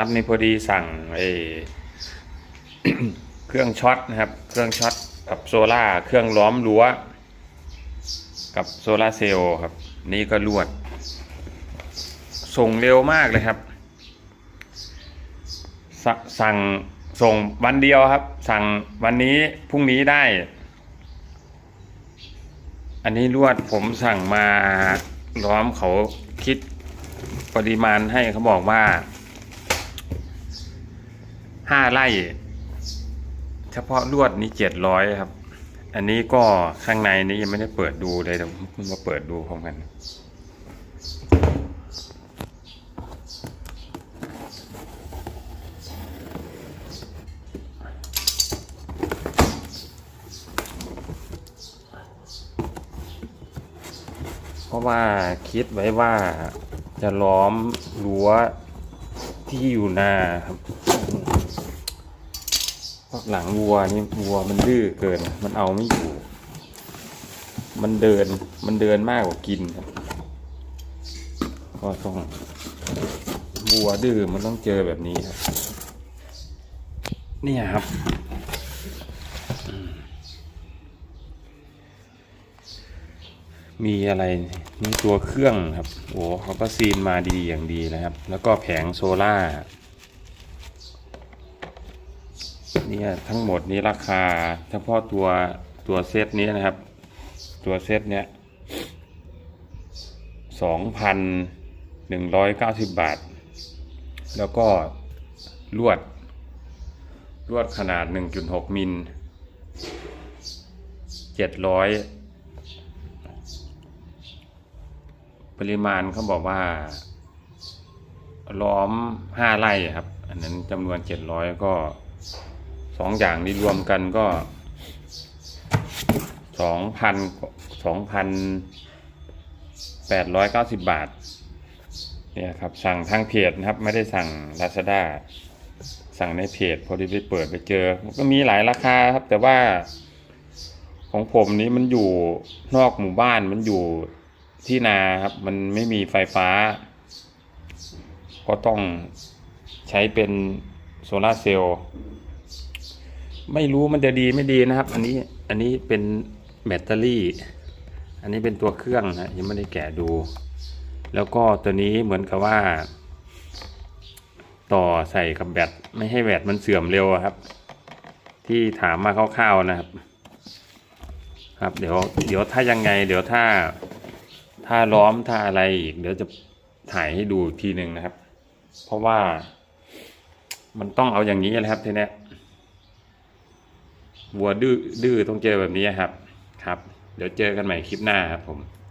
ครับนี่พอดีสั่งไอเครื่องช็อตนะครับ เครื่องช็อตกับโซล่าเครื่องล้อมรั้ว กับโซล่าเซลล์ครับ นี่ก็ลวด ส่งเร็วมากเลยครับสสั่งส่งวันเดียวครับ สั่งวันนี้พรุ่งนี้ได้ อันนี้ลวดผมสั่งมาล้อมเขาคิดปริมาณให้เขาบอกว่า ห้าไร่เฉพาะลวดนี้เจ็ดร้อยครับ อันนี้ก็ข้างในนี้ยังไม่ได้เปิดดูเลยเดี๋ยวมาเปิดดูพร้อมกันเพราะว่าคิดไว้ว่าจะล้อมรั้วที่อยู่หน้าครับ หลังวัวนี่วัวมันดื้อเกิน มันเอาไม่อยู่ มันเดิน มันเดินมากกว่ากินครับก็ต้องวัวดื้อมันต้องเจอแบบนี้ครับ เนี่ยครับ มีอะไรมีตัวเครื่องครับ โอ้เขาก็ซีนมาดีอย่างดีนะครับ แล้วก็แผงโซล่า เนี่ยทั้งหมดนี้ราคาเฉพาะตัวตัวเซตนี้นะครับ ตัวเซตเนี้ยสองพันหนึ่งร้อยเก้าสิบบาท แล้วก็ลวด ลวดขนาดหนึ่งจุดหกมิลเจ็ดร้อยปริมาณเขาบอกว่า ล้อมห้าไร่ครับ อันนั้นจำนวนเจ็ดร้อยก็ สองอย่างนี้รวมกันก็สองพันสองพันแปดร้อยเก้าสิบบาทเนี่ยครับสั่งทางเพจนะครับไม่ได้สั่ง Lazada สั่งในเพจพอดีไปเปิดไปเจอ ก็มีหลายราคาครับ แต่ว่าของผมนี้มันอยู่นอกหมู่บ้านมันอยู่ที่นาครับ มันไม่มีไฟฟ้า ก็ต้องใช้เป็นโซลาเซลล์ ไม่รู้มันจะดีไม่ดีนะครับ อันนี้อันนี้เป็นแบตเตอรี่ อันนี้เป็นตัวเครื่องนะยังไม่ได้แกะดู แล้วก็ตัวนี้เหมือนกับว่า ต่อใส่กับแบตไม่ให้แบตมันเสื่อมเร็วครับ ที่ถามมาคร่าวๆนะครับ ครับ เดี๋ยวเดี๋ยวถ้ายังไง เดี๋ยวถ้าถ้าล้อมถ้าอะไรอีก เดี๋ยวจะถ่ายให้ดูทีหนึ่งนะครับ เพราะว่ามันต้องเอาอย่างนี้แหละครับทีเนี้ย วัวดื้อด้อต้องเจอแบบนี้ครับ ครับ เดี๋ยวเจอกันใหม่คลิปหน้าครับผม